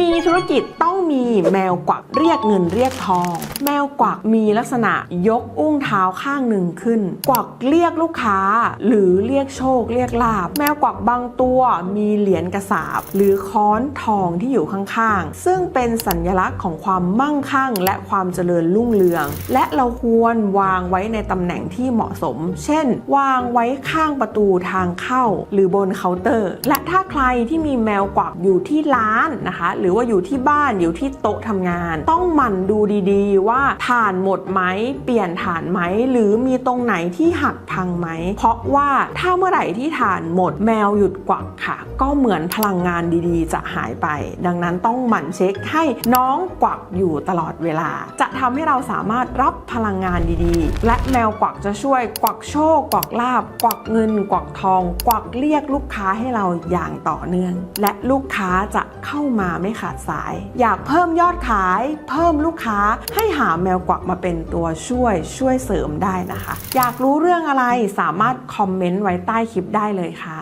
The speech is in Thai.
มีธุรกิจต้องมีแมวกวักเรียกเงินเรียกทอง แมวกวักมีลักษณะยกอุ้งเท้าข้างหนึ่งขึ้น กวักเรียกลูกค้า หรือเรียกโชคเรียกลาบ แมวกวักบางตัวมีเหรียญกระสาบ หรือค้อนทองที่อยู่ข้างๆ ซึ่งเป็นสัญลักษณ์ของความมั่งคั่ง และความเจริญรุ่งเรือง และเราควรวางไว้ในตำแหน่งที่เหมาะสม เช่น วางไว้ข้างประตูทางเข้า หรือบนเคาน์เตอร์ และถ้าใครที่มีแมวกวักอยู่ที่ร้านนะคะหรือว่าอยู่ที่บ้านอยู่ที่โต๊ะทำงาน ต้องหมั่นดูดีๆ ว่าถ่านหมดไหมเปลี่ยนถ่านไหมหรือมีตรงไหนที่หักพังไหม เพราะว่าถ้าเมื่อไหร่ที่ถ่านหมดแมวหยุดกวักค่ะ ก็เหมือนพลังงานดีๆ จะหายไป ดังนั้นต้องหมั่นเช็คให้น้องกวักอยู่ตลอดเวลา จะทำให้เราสามารถรับพลังงานดีๆ และแมวกวักจะช่วยกวักโชค กวักลาบ กวักเงิน กวักทอง กวักเรียกลูกค้าให้เราอย่างต่อเนื่อง และลูกค้าจะเข้ามาไม่ขาดสาย อยากเพิ่มยอดขาย เพิ่มลูกค้า ให้หาแมวกวักมาเป็นตัวช่วยช่วยเสริมได้นะคะ อยากรู้เรื่องอะไรสามารถคอมเมนต์ไว้ใต้คลิปได้เลยค่ะ